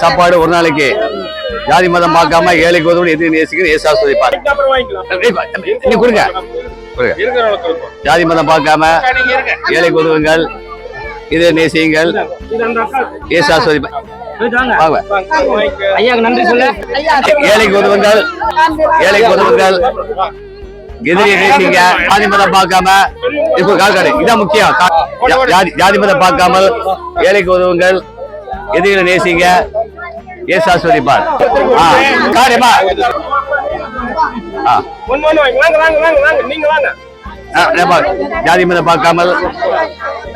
சாப்பாடு ஒரு நாளைக்கு ஜாதி மதம் பார்க்காம ஏழை உதவி எது நேசிக்கிற ஏசா சொல்லிப்பாரு நீ கொடுங்க. ஜாதி மதம் பார்க்காம ஏழை இருங்க இதை நேசியுங்கள். ஏசாஸ்வதி ஐயாக்கு நன்றி சொல்லு. ஏழைக்கு உதவுங்கள் ஏழைக்கு உதவுங்கள் எதிரியை நேசிங்க ஜாதி மதம் பார்க்காம இப்போ காக்காடு இதான் முக்கியம். ஜாதி மதம் பார்க்காமல் ஏழைக்கு உதவுங்கள் எதிரிகளை நேசிங்க. ஏசா சொல்லிப்பார் ஆ காரியமா ஆ. ஜாதி மதம் பார்க்காமல்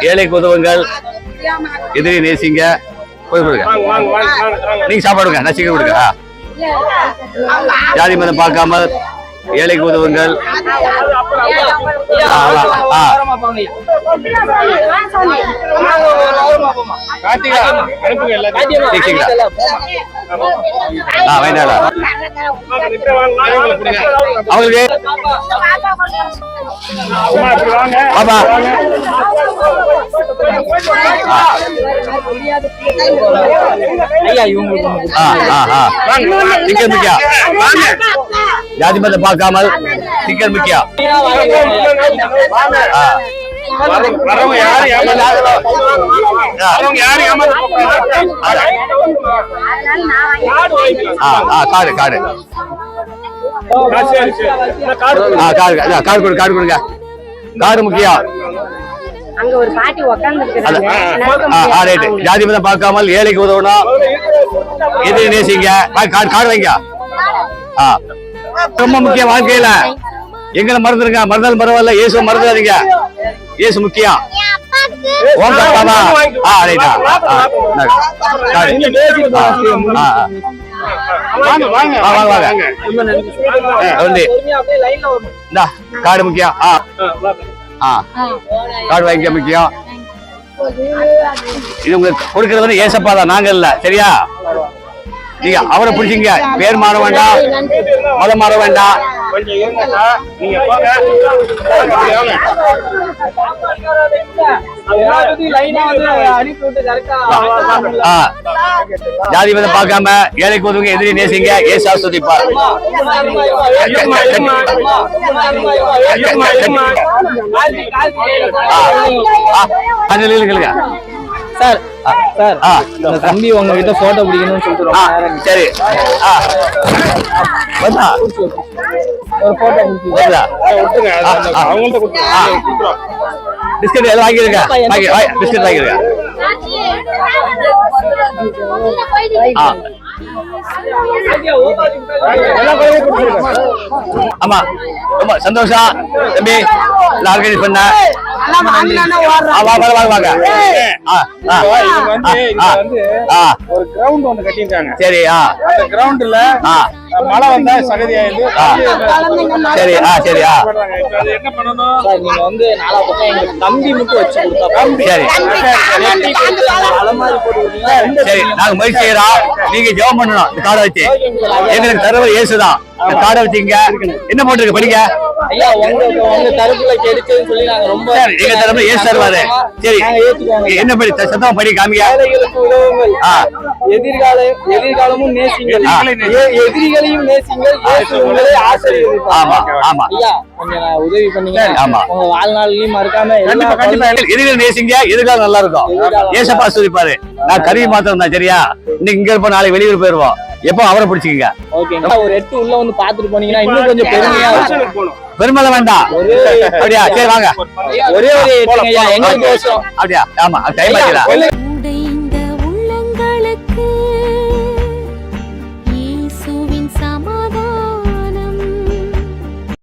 ஏழைக்கு உதவுங்கள் எதிரியை நேசிங்க. போய் கொடுங்க நீங்க சாப்பாடுங்க நான் சீக்கிரம் கொடுங்க. ஜாதி மதம் பார்க்காமல் ஏழைக்கு உதவுங்கள் கொடுங்க. அவங்களுக்கு சிக்கன் முக்கியா? ஜாதி மதம் பார்க்காமல் சிக்கன் முக்கியா? வரவங்க- யாரும் ஏமாந்து வரவங்க யாரும் ஆ காடு காடு கொடு காடு கொடுங்க. காடு முக்கியம் அங்க ஒரு பாட்டி ரைட்டு. ஜாதி மதம் பார்க்காமல் ஏழைக்கு உதவணும் எதிரி நேசிங்க? ஆ, காடு காடு வைங்க ஆ. ரொம்ப முக்கியம் வாழ்க்கையில. எங்களை மறந்துருங்க. மறந்தாலும் பரவாயில்ல. இயேசு மறந்துடாதீங்க. இயேசு முக்கியம். காடு ஆ ஆ காடு முக்கியம். ஆ. ஆ வாங்கிக்க முக்கியம் இது உங்களுக்கு கொடுக்கறது வந்து ஏசப்பா தான் நாங்க இல்ல சரியா? நீங்க அவரை பிடிச்சிங்க. பேர் மாற வேண்டாம் மதம் மாற வேண்டாம். கொஞ்சம் இருங்கக்கா நீங்க போங்க. ஜாதி மதம் பார்க்காம ஏழைக்கு உதவுங்க எதிரி நேசிங்க. ஆ. அந்த நில்லுங்க சார் சார் ஆ. இந்த தம்பி உங்ககிட்ட போட்டோ பிடிக்கணும்னு சொல்லிட்டு சரி. ஒரு போட்டோ வருதா விட்டுருங்க. அவங்கள்ட்ட கொடுத்துருவோம். பிஸ்கட் எல்லாம் வாங்கிருங்க. வாங்கி பிஸ்கட். ஆமா ரொம்ப சந்தோஷம். தம்பி எல்லாம் ஆர்கனைஸ் பண்ண ஆ, வா, வாங்க வாங்க வாங்க. ஆ ஆ. இவங்க வந்து இங்க ஆ, வந்து ஆ. ஒரு கிரவுண்ட் ஒண்ணு கட்டியிருக்காங்க. சரி ஆ. அந்த கிரவுண்ட்ல ஆ. மழை வந்தா சகதியாயிருந்து ஆ. சரி ஆ சரி ஆ. என்ன பண்ணணும்? சார் நீங்க வந்து நாலா பக்கம் எங்களுக்கு தம்பி மட்டும் வச்சு கொடுத்தா சரி. சரி நாங்க முயற்சி செய்யறோம் நீங்க ஜெபம் பண்ணணும் இந்த காடை வச்சு. எங்களுக்கு தரவர் இயேசுதான். காடை வச்சுங்க என்ன போட்டுருக்கு? படிக்க ஐயா உங்க உங்க தரப்புல கெடுச்சதுன்னு சொல்லி நாங்க ரொம்ப சரி, எங்க தரப்புல தருவாரு சரி நாங்க ஏத்துக்குவோங்க என்ன படி? சத்தமா படி காமிங்க. ஏழைகளுக்கு உதவுங்கள். ஆ. எதிர்கால எதிர்காலமும் நேசிங்கள். எதிரிகளையும் நேசிங்கள். உங்களை. ஆமா ஆமா. ஐயா கொஞ்சம் நான் உதவி பண்ணீங்க ஆமா. உங்க வாழ்நாள்லயும் மறக்காம எல்லா கண்டிப்பா கண்டிப்பா. எதிர்கள் நேசிங்க. எதிர்காலம் நல்லா இருக்கும். ஏசப்பா சொல்லிப்பாரு நான் கருவி மாத்திரம் தான் சரியா? இன்னைக்கு இங்க இருப்போம் நாளைக்கு வெளியூர் போயிருவோம். எப்போ அவரை பிடிச்சிக்கங்க? ஓகேங்களா ஒரு எட்டு உள்ள வந்து பாத்துட்டு போனீங்கன்னா இன்னும் கொஞ்சம் பெருமையா பெருமளை வேண்டாம். அப்படியா? சரி வாங்க. ஒரே ஒரு எட்டுங்க ஐயா. எங்களுக்கு அப்படியா? ஆமா டைம் ஆச்சுடா.